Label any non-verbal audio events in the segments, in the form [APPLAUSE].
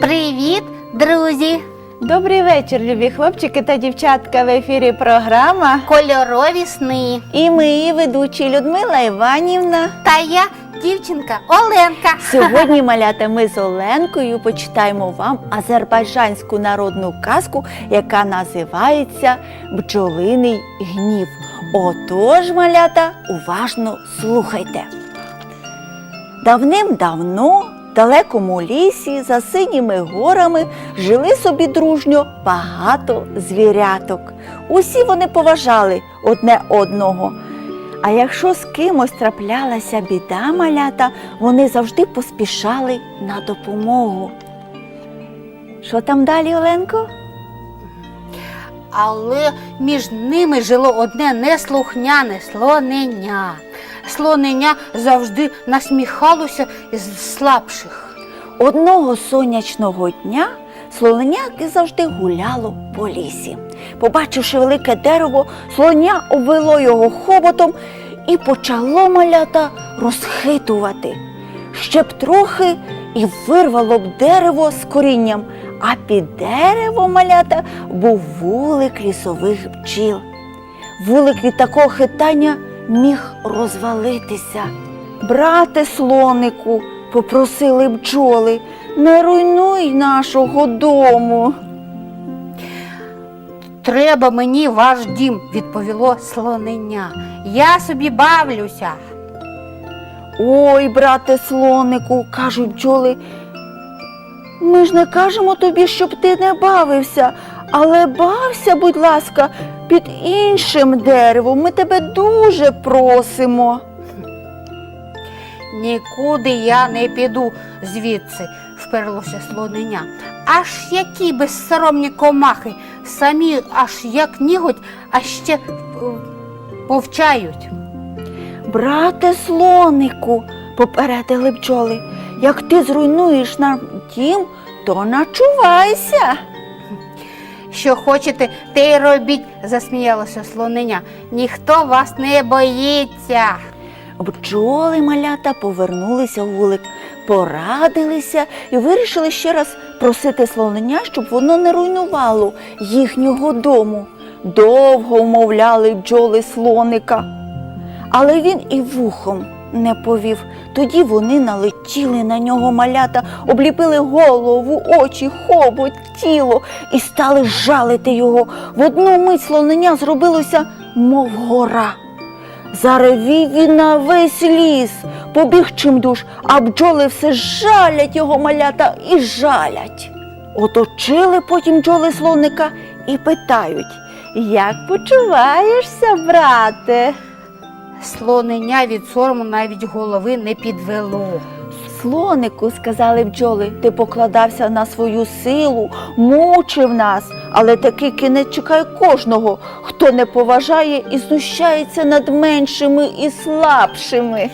Привіт, друзі! Добрий вечір, любі хлопчики та дівчатка. В ефірі програма. Кольорові сни. І ми, її ведучі Людмила Іванівна. Та я дівчинка Оленка. Сьогодні, [LAUGHS] малята, ми з Оленкою почитаємо вам азербайджанську народну казку, яка називається Бджолиний гнів. Отож, малята, уважно слухайте. Давним-давно далекому лісі за синіми горами жили собі дружньо багато звіряток. Усі вони поважали одне одного. А якщо з кимось траплялася біда малята, вони завжди поспішали на допомогу. Що там далі, Оленко? Але між ними жило одне неслухняне слонення. Слонення завжди насміхалося з слабших. Одного сонячного дня слоненяки завжди гуляло по лісі. Побачивши велике дерево, слоня обвело його хоботом і почало малята розхитувати. Ще б трохи і вирвало б дерево з корінням, а під дерево малята був вулик лісових бджіл. Вулик від такого хитання міг розвалитися. Брате слонику, попросили бджоли, не руйнуй нашого дому. Треба мені ваш дім, відповіло слонення. Я собі бавлюся. Ой, брате слонику, кажуть бджоли. Ми ж не кажемо тобі, щоб ти не бавився, але бався, будь ласка, під іншим деревом. Ми тебе дуже просимо. Нікуди я не піду звідси, вперлося слонення. Аж які безсоромні комахи, самі аж як ніготь, а ще е, повчають. Брате слонику, попередили бджоли, як ти зруйнуєш нам дім, то начувайся. Що хочете, те й робіть, засміялося слонення. Ніхто вас не боїться. Бджоли малята повернулися в вулик, порадилися і вирішили ще раз просити слонення, щоб воно не руйнувало їхнього дому. Довго вмовляли бджоли слоника, але він і вухом не повів. Тоді вони налетіли на нього малята, обліпили голову, очі, хобот, тіло і стали жалити його. В одну мить слонення зробилося, мов гора. Заревів він на весь ліс, побіг чимдуж, а бджоли все жалять його малята і жалять. Оточили потім бджоли слоника і питають, як почуваєшся, брате? Слонення від сорому навіть голови не підвело. Слонику, сказали бджоли, ти покладався на свою силу, мучив нас, але такий кінець чекає кожного, хто не поважає і знущається над меншими і слабшими.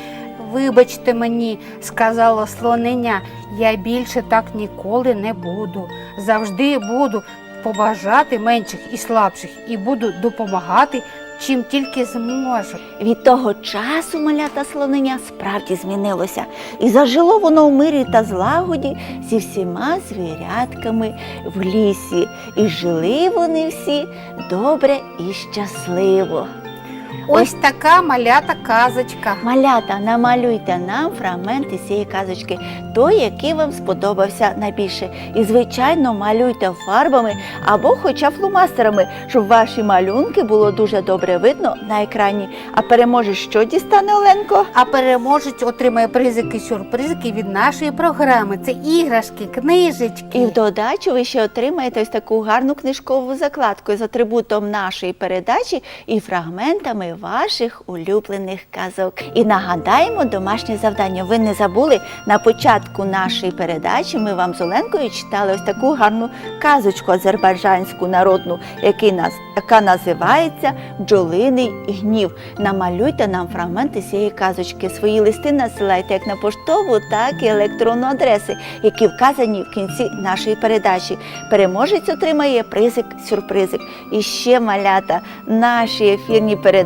Вибачте мені, сказала слонення, я більше так ніколи не буду. Завжди буду побажати менших і слабших і буду допомагати, чим тільки зможу. Від того часу малята слонення справді змінилося, і зажило воно в мирі та злагоді зі всіма звірятками в лісі. І жили вони всі добре і щасливо. Ось така малята казочка. Малята, намалюйте нам фрагмент цієї казочки, той, який вам сподобався найбільше. І, звичайно, малюйте фарбами або хоча фломастерами, щоб ваші малюнки було дуже добре видно на екрані. А переможе, що дістане Оленко? А переможець отримає призики сюрпризики від нашої програми. Це іграшки, книжечки. І в додачу ви ще отримаєте ось таку гарну книжкову закладку з атрибутом нашої передачі і фрагментами авторами ваших улюблених казок. І нагадаємо домашнє завдання. Ви не забули на початку нашої передачі. Ми вам з Оленкою читали ось таку гарну казочку азербайджанську народну, яка називається Бджолиний гнів. Намалюйте нам фрагменти цієї казочки. Свої листи насилайте як на поштову, так і електронну адреси, які вказані в кінці нашої передачі. Переможець отримає призик сюрпризик. І ще малята. Наші ефірні